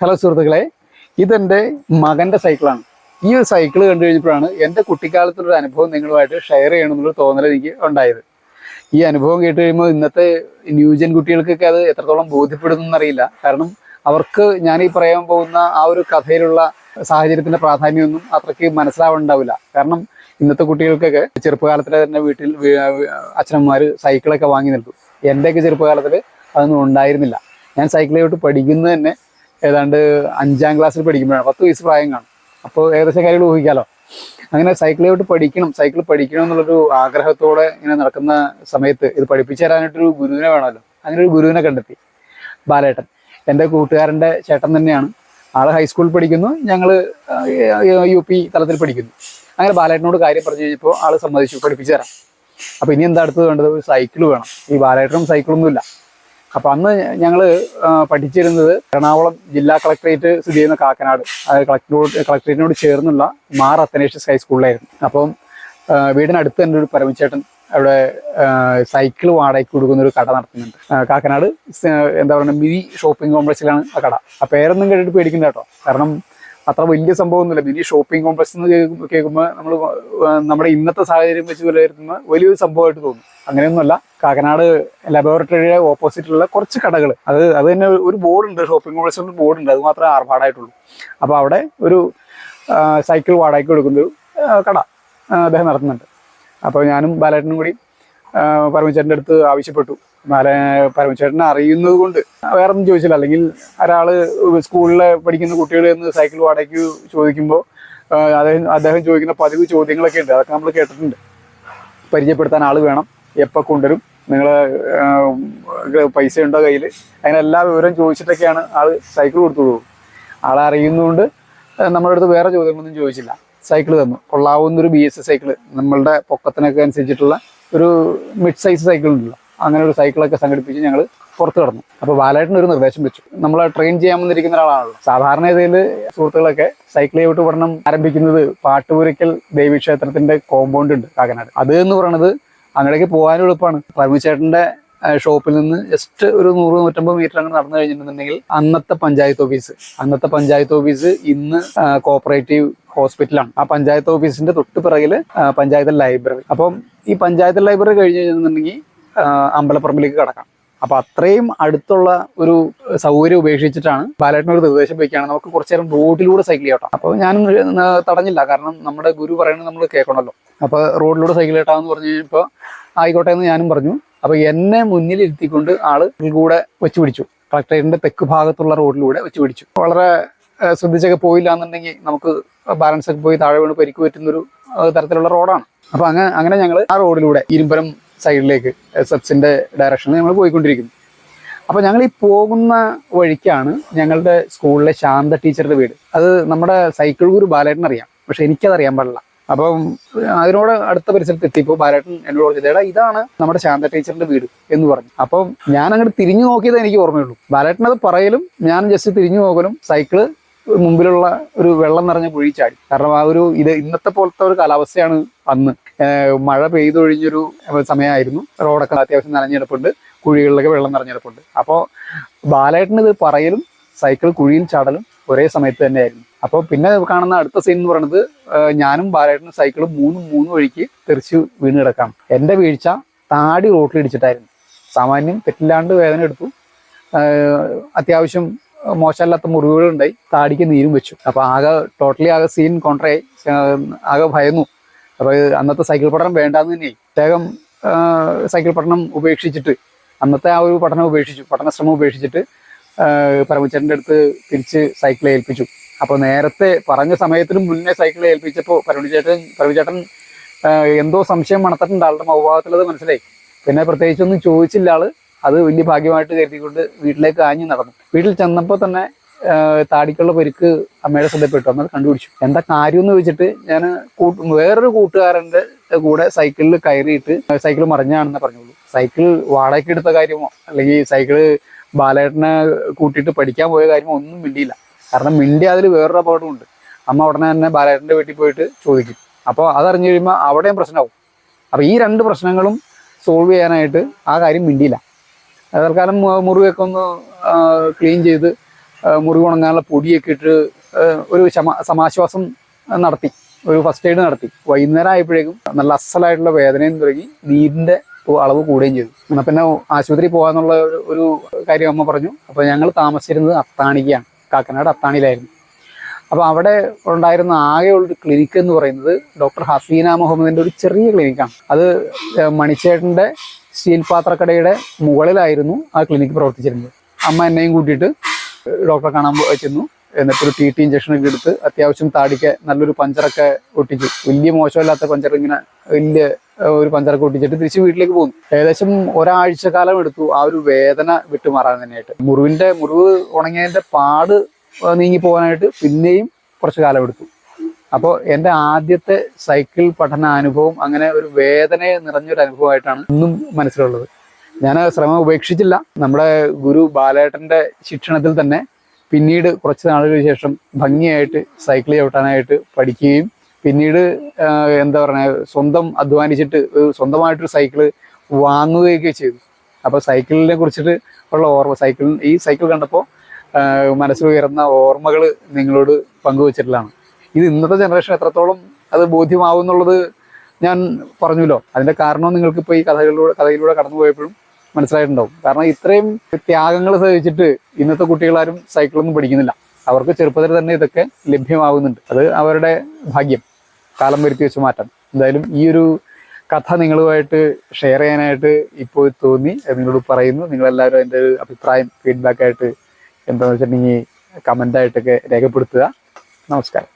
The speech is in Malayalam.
ഹലോ സുഹൃത്തുക്കളെ. ഇതെന്റെ മകന്റെ സൈക്കിളാണ് ഈ ഒരു സൈക്കിൾ കണ്ടു കഴിഞ്ഞപ്പോഴാണ് എന്റെ കുട്ടിക്കാലത്തുള്ളൊരു അനുഭവം നിങ്ങളുമായിട്ട് ഷെയർ ചെയ്യണമെന്നുള്ള തോന്നൽ എനിക്ക് ഉണ്ടായത്. ഈ അനുഭവം കേട്ട് കഴിയുമ്പോൾ ഇന്നത്തെ ന്യൂജൻ കുട്ടികൾക്കൊക്കെ അത് എത്രത്തോളം ബോധ്യപ്പെടുന്നറിയില്ല കാരണം അവർക്ക് ഞാൻ ഈ പറയാൻ പോകുന്ന ആ ഒരു കഥയിലുള്ള സാഹചര്യത്തിന്റെ പ്രാധാന്യമൊന്നും അത്രയ്ക്ക് മനസ്സിലാവുന്നുണ്ടാവില്ല കാരണം ഇന്നത്തെ കുട്ടികൾക്കൊക്കെ ചെറുപ്പകാലത്തിലെ തന്നെ വീട്ടിൽ അച്ഛനമ്മമാർ സൈക്കിളൊക്കെ വാങ്ങി നൽകും എന്റെയൊക്കെ ചെറുപ്പകാലത്തിൽ അതൊന്നും ഉണ്ടായിരുന്നില്ല. ഞാൻ സൈക്കിളിലോട്ട് പഠിക്കുന്നത് തന്നെ ഏതാണ്ട് അഞ്ചാം ക്ലാസ്സിൽ പഠിക്കുമ്പോഴാണ്. പത്ത് വയസ്സ് പ്രായം കാണും. അപ്പോൾ ഏകദേശം കാര്യങ്ങൾ ഊഹിക്കാലോ. അങ്ങനെ സൈക്കിളിലോട്ട് പഠിക്കണം സൈക്കിൾ പഠിക്കണം എന്നുള്ളൊരു ആഗ്രഹത്തോടെ ഇങ്ങനെ നടക്കുന്ന സമയത്ത് ഇത് പഠിപ്പിച്ചു തരാനായിട്ടൊരു ഗുരുവിനെ വേണമല്ലോ. അങ്ങനെ ഒരു ഗുരുവിനെ കണ്ടെത്തി. ബാലേട്ടൻ. എന്റെ കൂട്ടുകാരന്റെ ചേട്ടൻ തന്നെയാണ്. ആൾ ഹൈസ്കൂളിൽ പഠിക്കുന്നു. ഞങ്ങൾ യു പി തലത്തിൽ പഠിക്കുന്നു. അങ്ങനെ ബാലേട്ടനോട് കാര്യം പറഞ്ഞു കഴിഞ്ഞപ്പോൾ ആൾ സമ്മതിച്ചു. പഠിപ്പിച്ചു തരാം. അപ്പോൾ ഇനി എന്താ അടുത്തത് വേണ്ടത്? ഒരു സൈക്കിൾ വേണം. ഈ ബാലേട്ടനും സൈക്കിളൊന്നുമില്ല അപ്പോൾ അന്ന് ഞങ്ങൾ പഠിച്ചിരുന്നത് എറണാകുളം ജില്ലാ കളക്ടറേറ്റ് സ്ഥിതി ചെയ്യുന്ന കാക്കനാട്. കളക്ടറോട് കളക്ടറേറ്റിനോട് ചേർന്നുള്ള മാർ അത്തനേഷ്യസ് ഹൈസ്കൂളിലായിരുന്നു അപ്പം വീടിനടുത്ത് തന്നെ ഒരു പരമച്ചേട്ടൻ അവിടെ സൈക്കിൾ വാടകയ്ക്ക് കൊടുക്കുന്ന ഒരു കട നടത്തുന്നുണ്ട്. കാക്കനാട് എന്താ പറയുക മിനി ഷോപ്പിംഗ് കോംപ്ലക്സിലാണ് ആ കട. ആ പേരൊന്നും കേട്ടിട്ട് പേടിക്കണ്ട കേട്ടോ. കാരണം അത്ര വലിയ സംഭവമൊന്നുമില്ല. മിനി ഷോപ്പിംഗ് കോംപ്ലക്സ് എന്ന് കേൾക്കുമ്പോൾ നമ്മൾ നമ്മുടെ ഇന്നത്തെ സാഹചര്യം വെച്ച് വിലയിരുത്തുന്ന വലിയൊരു സംഭവമായിട്ട് തോന്നും. അങ്ങനെയൊന്നുമല്ല. കാക്കനാട് ലബോറട്ടറിയുടെ ഓപ്പോസിറ്റുള്ള കുറച്ച് കടകൾ അത് അത് തന്നെ ഒരു ബോർഡുണ്ട് ഷോപ്പിംഗ് ബോർഡ് ബോർഡുണ്ട് അത് മാത്രമേ ആർഭാടായിട്ടുള്ളൂ. അപ്പോൾ അവിടെ ഒരു സൈക്കിൾ വാടകയ്ക്ക് കൊടുക്കുന്ന ഒരു കട അദ്ദേഹം നടത്തുന്നുണ്ട്. അപ്പോൾ ഞാനും ബാലേട്ടനും കൂടി പരമചേട്ടന്റെ അടുത്ത് ആവശ്യപ്പെട്ടു. ബാല പരമചേട്ടനെ അറിയുന്നത് കൊണ്ട്. വേറെ ഒന്നും ചോദിച്ചില്ല. അല്ലെങ്കിൽ ഒരാൾ സ്കൂളിൽ പഠിക്കുന്ന കുട്ടികൾ എന്ന് സൈക്കിൾ വാടകയ്ക്ക് ചോദിക്കുമ്പോൾ അദ്ദേഹം അദ്ദേഹം ചോദിക്കുന്ന പതിവ് ചോദ്യങ്ങളൊക്കെ ഉണ്ട്. അതൊക്കെ നമ്മൾ കേട്ടിട്ടുണ്ട്. പരിചയപ്പെടുത്താൻ ആൾ വേണം. എപ്പോൾ കൊണ്ടുവരും? നിങ്ങൾ പൈസ ഉണ്ടോ കയ്യിൽ അങ്ങനെ എല്ലാ വിവരം ചോദിച്ചിട്ടൊക്കെയാണ് ആൾ സൈക്കിൾ കൊടുത്തുള്ളൂ ആളെ അറിയുന്നതുകൊണ്ട് നമ്മുടെ അടുത്ത് വേറെ ചോദ്യങ്ങളൊന്നും ചോദിച്ചില്ല. സൈക്കിൾ തന്നു. കൊള്ളാവുന്ന ഒരു ബി എസ് സൈക്കിൾ നമ്മളുടെ പൊക്കത്തിനൊക്കെ അനുസരിച്ചിട്ടുള്ള ഒരു മിഡ് സൈസ് സൈക്കിൾ ഉണ്ടല്ലോ. അങ്ങനെ ഒരു സൈക്കിളൊക്കെ സംഘടിപ്പിച്ച് ഞങ്ങൾ പുറത്ത് കടന്നു. അപ്പോൾ ബാലായിട്ടിന് ഒരു നിർദ്ദേശം വെച്ചു. നമ്മൾ ട്രെയിൻ ചെയ്യാൻ വന്നിരിക്കുന്ന ഒരാളാണല്ലോ. സാധാരണ ഇതിൽ സുഹൃത്തുക്കളൊക്കെ സൈക്കിൾ ചവിട്ട് പഠനം ആരംഭിക്കുന്നത് പാട്ടുപുരയ്ക്കൽ ദേവീക്ഷേത്രത്തിന്റെ കോമ്പൗണ്ട് ഉണ്ട് കാക്കനാട്. അത് എന്ന് പറയുന്നത് അങ്ങടേക്ക് പോകാനും എളുപ്പമാണ്. പരമചേട്ടന്റെ ഷോപ്പിൽ നിന്ന് ജസ്റ്റ് ഒരു നൂറ് നൂറ്റമ്പത് മീറ്റർ അങ്ങ് നടന്നു കഴിഞ്ഞിട്ടുണ്ടെങ്കിൽ അന്നത്തെ പഞ്ചായത്ത് ഓഫീസ് അന്നത്തെ പഞ്ചായത്ത് ഓഫീസ് ഇന്ന് കോപ്പറേറ്റീവ് ഹോസ്പിറ്റലാണ് ആ പഞ്ചായത്ത് ഓഫീസിന്റെ തൊട്ട് പിറകിൽ പഞ്ചായത്ത് ലൈബ്രറി അപ്പം ഈ പഞ്ചായത്ത് ലൈബ്രറി കഴിഞ്ഞു കഴിഞ്ഞിട്ടുണ്ടെങ്കിൽ അമ്പലപ്പറമ്പിലേക്ക് കടക്കാം. അപ്പൊ അത്രയും അടുത്തുള്ള ഒരു സൗകര്യം ഉപേക്ഷിച്ചിട്ടാണ് ബാലേട്ടൻ ഒരു നിർദ്ദേശം വയ്ക്കുകയാണ് നമുക്ക് കുറച്ചു നേരം റോഡിലൂടെ സൈക്കിൾ ചെയ്യട്ടോ അപ്പോൾ ഞാനും തടഞ്ഞില്ല. കാരണം നമ്മുടെ ഗുരു പറയുന്നത് നമ്മൾ കേൾക്കണമല്ലോ. അപ്പൊ റോഡിലൂടെ സൈക്കിൾ ചെയ്യട്ടാന്ന് പറഞ്ഞു കഴിഞ്ഞപ്പോൾ ആയിക്കോട്ടെ എന്ന് ഞാനും പറഞ്ഞു. അപ്പൊ എന്നെ മുന്നിലിരുത്തിക്കൊണ്ട് ആൾ കൂടെ വെച്ച് പിടിച്ചു. കളക്ടറേറ്റിന്റെ തെക്ക് ഭാഗത്തുള്ള റോഡിലൂടെ വെച്ച് പിടിച്ചു. വളരെ ശ്രദ്ധിച്ചൊക്കെ പോയില്ല എന്നുണ്ടെങ്കിൽ നമുക്ക് ബാലൻസ് ഒക്കെ പോയി താഴെ വീണ് പരിക്ക് പറ്റുന്ന ഒരു തരത്തിലുള്ള റോഡാണ്. അപ്പൊ അങ്ങനെ അങ്ങനെ ഞങ്ങൾ ആ റോഡിലൂടെ ഇരുമ്പരം സൈഡിലേക്ക് സെപ്സിന്റെ ഡയറക്ഷനിൽ ഞങ്ങൾ പോയിക്കൊണ്ടിരിക്കുന്നു. അപ്പൊ ഞങ്ങൾ ഈ പോകുന്ന വഴിക്കാണ് ഞങ്ങളുടെ സ്കൂളിലെ ശാന്ത ടീച്ചറുടെ വീട്. അത് നമ്മുടെ സൈക്കിൾ ഗുരു ബാലേട്ടൻ അറിയാം. പക്ഷെ എനിക്കത് അറിയാൻ പാടില്ല. അപ്പം അതിനോട് അടുത്ത പരിസരത്ത് എത്തിയപ്പോൾ ബാലേട്ടൻ എന്നോട് പറഞ്ഞത് എടാ ഇതാണ് നമ്മുടെ ശാന്ത ടീച്ചറിന്റെ വീട് എന്ന് പറഞ്ഞു. അപ്പം ഞാൻ അങ്ങോട്ട് തിരിഞ്ഞു നോക്കിയതേ എനിക്ക് ഓർമ്മയുള്ളൂ. ബാലേട്ടൻ അത് പറയലും ഞാൻ ജസ്റ്റ് തിരിഞ്ഞു നോക്കലും സൈക്കിൾ മുമ്പിലുള്ള ഒരു വെള്ളം നിറഞ്ഞ കുഴി ചാടി. കാരണം ആ ഒരു ഇത് ഇന്നത്തെ പോലത്തെ ഒരു കാലാവസ്ഥയാണ് അന്ന്. മഴ പെയ്തൊഴിഞ്ഞൊരു സമയമായിരുന്നു. റോഡൊക്കെ അത്യാവശ്യം നനഞ്ഞെടുപ്പുണ്ട്. കുഴികളിലൊക്കെ വെള്ളം നിറഞ്ഞെടുപ്പുണ്ട്. അപ്പോൾ ബാലേട്ടന് ഇത് പറയലും സൈക്കിൾ കുഴിയിൽ ചാടലും ഒരേ സമയത്ത് തന്നെയായിരുന്നു. അപ്പോൾ പിന്നെ കാണുന്ന അടുത്ത സീൻ എന്ന് പറയുന്നത് ഞാനും ബാലേട്ടനും സൈക്കിളും മൂന്നും മൂന്ന് വഴിക്ക് തെറിച്ച് വീണ് കിടക്കാം. എന്റെ വീഴ്ച താടി റോട്ടിൽ ഇടിച്ചിട്ടായിരുന്നു. സാമാന്യം തെറ്റില്ലാണ്ട് വേദന എടുത്തു. അത്യാവശ്യം മോശമല്ലാത്ത മുറിവുകളുണ്ടായി. താടിക്ക് നീരും വെച്ചു. അപ്പൊ ആകെ ടോട്ടലി ആകെ സീൻ കോൺട്രയായി ആകെ ഭയന്നു. അപ്പൊ ഇത് അന്നത്തെ സൈക്കിൾ പഠനം വേണ്ടാന്ന് തന്നെയായി. അദ്ദേഹം സൈക്കിൾ പഠനം ഉപേക്ഷിച്ചിട്ട് അന്നത്തെ ആ ഒരു പഠനം ഉപേക്ഷിച്ചു പഠന ശ്രമം ഉപേക്ഷിച്ചിട്ട് പരമചരന്റെ അടുത്ത് തിരിച്ച് സൈക്കിൾ ഏൽപ്പിച്ചു. അപ്പോൾ നേരത്തെ പറഞ്ഞ സമയത്തിന് മുന്നേ സൈക്കിൾ ഏൽപ്പിച്ചപ്പോൾ പരമചേട്ടൻ പരമചേട്ടൻ എന്തോ സംശയം മണത്തിട്ടുണ്ട് ആളുടെ മൗഭാവത്തിലത് മനസ്സിലായി. പിന്നെ പ്രത്യേകിച്ചൊന്നും ചോദിച്ചില്ല ആൾ. അത് വലിയ ഭാഗ്യമായിട്ട് കരുതിക്കൊണ്ട് വീട്ടിലേക്ക് ആഞ്ഞു നടന്നു. വീട്ടിൽ ചെന്നപ്പോൾ തന്നെ താടിക്കുള്ള പെരുക്ക് അമ്മയുടെ ശ്രദ്ധപ്പെട്ടു അമ്മ കണ്ടുപിടിച്ചു. എന്താ കാര്യം എന്ന് വെച്ചിട്ട് ഞാൻ വേറൊരു കൂട്ടുകാരന്റെ കൂടെ സൈക്കിളിൽ കയറിയിട്ട് സൈക്കിൾ മറിഞ്ഞാണെന്ന് പറഞ്ഞോളൂ സൈക്കിൾ വാടകയ്ക്ക് എടുത്ത കാര്യമോ അല്ലെങ്കിൽ സൈക്കിൾ ബാലേട്ടനെ കൂട്ടിയിട്ട് പഠിക്കാൻ പോയ കാര്യമോ ഒന്നും മിണ്ടിയില്ല. കാരണം മിണ്ടി അതിൽ വേറൊരു അപകടമുണ്ട് അമ്മ ഉടനെ തന്നെ ബാലേട്ടന്റെ വീട്ടിൽ പോയിട്ട് ചോദിക്കും. അപ്പോൾ അതറിഞ്ഞു കഴിയുമ്പോൾ അവിടെയും പ്രശ്നമാവും. അപ്പോൾ ഈ രണ്ട് പ്രശ്നങ്ങളും സോൾവ് ചെയ്യാനായിട്ട് ആ കാര്യം മിണ്ടിയില്ല. തൽക്കാലം മുറിവൊക്കെ ഒന്ന് ക്ലീൻ ചെയ്ത് ആ, മുറിവ് ഉണങ്ങാനുള്ള പൊടിയൊക്കെ ഇട്ട് ഒരു സമാശ്വാസം നടത്തി ഒരു ഫസ്റ്റ് എയ്ഡ് നടത്തി. വൈകുന്നേരം ആയപ്പോഴേക്കും നല്ല അസലായിട്ടുള്ള വേദനയും തുടങ്ങി നീരിന്റെ അളവ് കൂടുകയും ചെയ്തു. എന്നാൽ പിന്നെ ആശുപത്രി പോകാന്നുള്ള ഒരു- കാര്യം അമ്മ പറഞ്ഞു. അപ്പോൾ ഞങ്ങൾ താമസിച്ചിരുന്നത് അത്താണിക്കാണ്. കാക്കനാട് അത്താണിയിലായിരുന്നു. അപ്പോൾ അവിടെ ഉണ്ടായിരുന്ന ആകെയുള്ള ക്ലിനിക്ക് എന്ന് പറയുന്നത് ഡോക്ടർ ഹസീന മുഹമ്മദിന്റെ ഒരു ചെറിയ ക്ലിനിക്കാണ് അത് മണിച്ചേട്ടന്റെ സ്റ്റീൽ പാത്രക്കടയുടെ മുകളിലായിരുന്നു ആ ക്ലിനിക്ക് പ്രവർത്തിച്ചിരുന്നത്. അമ്മ എന്നെയും കൂട്ടിയിട്ട് ഡോക്ടറെ കാണാൻ ചെന്നു. എന്നിട്ട് ഒരു ടി ടി ഇഞ്ചക്ഷൻ ഒക്കെ എടുത്ത് അത്യാവശ്യം താടിക്ക് നല്ലൊരു പഞ്ചറൊക്കെ ഒട്ടിച്ചു. വലിയ മോശമില്ലാത്ത പഞ്ചർ ഇങ്ങനെ വലിയ ഒരു പഞ്ചറൊക്കെ ഒട്ടിച്ചിട്ട് തിരിച്ച് വീട്ടിലേക്ക് പോകുന്നു ഏകദേശം ഒരാഴ്ച കാലം എടുത്തു ആ ഒരു വേദന വിട്ടുമാറാൻ തന്നെയായിട്ട്. മുറിവിന്റെ മുറിവ് ഉണങ്ങിയതിന്റെ പാട് നീങ്ങി പോകാനായിട്ട് പിന്നെയും കുറച്ച് കാലം എടുത്തു. അപ്പോൾ എന്റെ ആദ്യത്തെ സൈക്കിൾ പഠന അനുഭവം അങ്ങനെ ഒരു വേദനയെ നിറഞ്ഞൊരു അനുഭവമായിട്ടാണ് ഇന്നും മനസ്സിലുള്ളത്. ഞാൻ ശ്രമം ഉപേക്ഷിച്ചില്ല. നമ്മുടെ ഗുരു ബാലേട്ടന്റെ ശിക്ഷണത്തിൽ തന്നെ പിന്നീട് കുറച്ച് നാളുകൾക്ക് ശേഷം ഭംഗിയായിട്ട് സൈക്കിൾ ചവിട്ടാനായിട്ട് പഠിക്കുകയും പിന്നീട് എന്താ പറയുക സ്വന്തം അധ്വാനിച്ചിട്ട് സ്വന്തമായിട്ടൊരു സൈക്കിൾ വാങ്ങുകയൊക്കെ ചെയ്തു. അപ്പോൾ സൈക്കിളിനെ കുറിച്ചിട്ട് ഉള്ള ഓർമ്മ സൈക്കിൾ ഈ സൈക്കിൾ കണ്ടപ്പോൾ മനസ്സിൽ ഉയർന്ന ഓർമ്മകൾ നിങ്ങളോട് പങ്കുവച്ചിട്ടുള്ളതാണ്. ഇത് ഇന്നത്തെ ജനറേഷൻ എത്രത്തോളം അത് ബോധ്യമാവും എന്നുള്ളത് ഞാൻ പറഞ്ഞല്ലോ. അതിന്റെ കാരണം നിങ്ങൾക്ക് ഇപ്പൊ ഈ കഥകളിലൂടെ കഥയിലൂടെ കടന്നു പോയപ്പോഴും മനസ്സിലായിട്ടുണ്ടാവും. കാരണം ഇത്രയും ത്യാഗങ്ങൾ സഹിച്ചിട്ട് ഇന്നത്തെ കുട്ടികളാരും സൈക്കിളൊന്നും പഠിക്കുന്നില്ല. അവർക്ക് ചെറുപ്പത്തിൽ തന്നെ ഇതൊക്കെ ലഭ്യമാകുന്നുണ്ട്. അത് അവരുടെ ഭാഗ്യം. കാലം വരുത്തി വെച്ച് മാറ്റാൻ എന്തായാലും ഈ ഒരു കഥ നിങ്ങളുമായിട്ട് ഷെയർ ചെയ്യാനായിട്ട് ഇപ്പോൾ തോന്നി. നിങ്ങളോട് പറയുന്നു. നിങ്ങളെല്ലാവരും അതിന്റെ ഒരു അഭിപ്രായം ഫീഡ്ബാക്കായിട്ട് എന്താണെന്ന് വെച്ചിട്ടുണ്ടെങ്കിൽ കമന്റായിട്ടൊക്കെ രേഖപ്പെടുത്തുക. നമസ്കാരം.